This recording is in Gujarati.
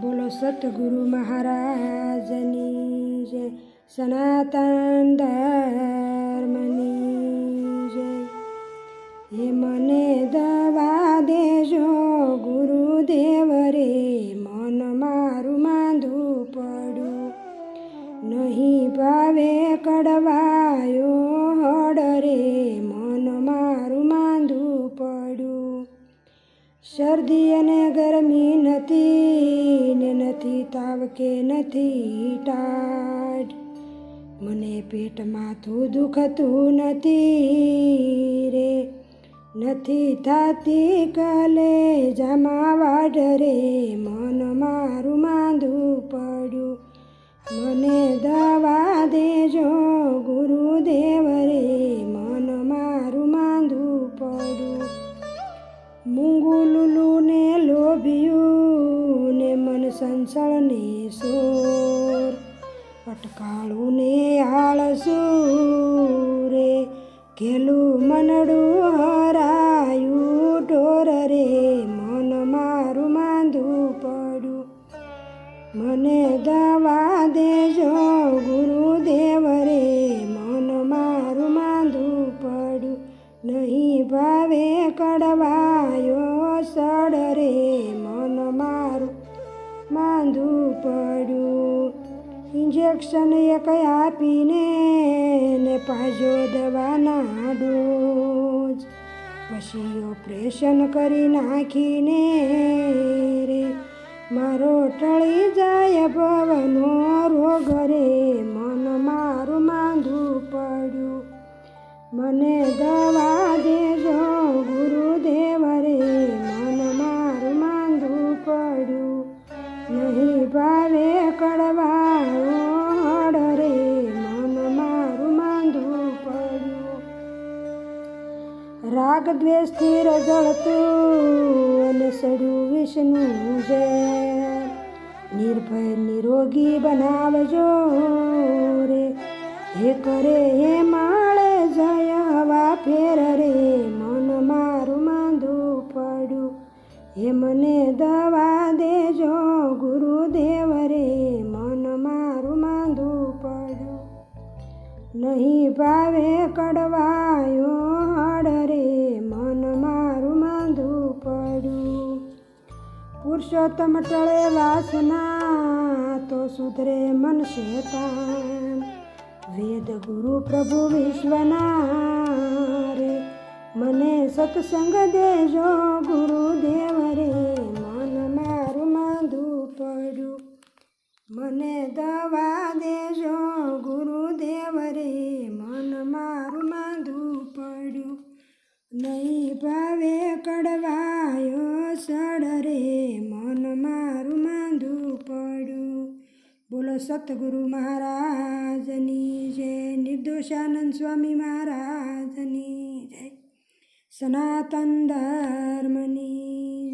બોલો સતગુરુ મહારાજની જય, સનાતન ધર્મની જય. હે મને દવા દેજો ગુરુદેવ રે, મન મારું માંધું પડ્યું નહીં ભાવે કડવાયો હડ રે શરદી અને ગરમી નથી, ને નથી તાવ કે નથી ટાઢ. મને પેટમાં તું દુખતું નથી રે. નથી થતી કલે જમાવા ડરે મન ને સોર અટકાળું ને આળસું રે ઘેલું મનડું હરાયું ઢોર રે, મન મારું માંધું પડ્યું મને દવા દેજો ગુરુદેવ રે, મન મારું માંધું પડ્યું નહીં ભાવે કડવાયો સડ રે, મન મારું માંદું પડ્યું ઇન્જેક્શન એક આપીને ને પાજો દવાના ડોઝ. પછી ઓપરેશન કરી નાખીને રે. મારો ટળી જાય ભવનો રોગ રે. મન મારું માંધું પડ્યું મને દવા રાગ દ્વેષથી રજળતું અને સડ્યું વિષ્ણુ જય નિર્ભય નિરોગી બનાવજો રે. હે કરે હે માળે જય હવા ફેર રે. મન મારું માંદું પડ્યું. હે મને દવા દેજો ગુરુદેવ રે. મન મારું માંદું પડ્યું. નહીં ભાવે કડવાયો હડ પુરુષોત્તમ ટળે વાસના, તો સુધરે મન શેતાન. વેદ ગુરુ પ્રભુ વિશ્વના રે મને સત્સંગ દેજો ગુરુદેવ રે, મન મારું માંધું પડ્યું. મને દવા દેજો ગુરુદેવ રે, મન મારું માંધું પડ્યું. નહીં ભાવે કડવાયો સડ રે, મન મારું માંધું પડ્યું બોલો સતગુરુ મહારાજની જય, નિર્દોષાનંદ સ્વામી મહારાજની જય. સનાતન ધર્મની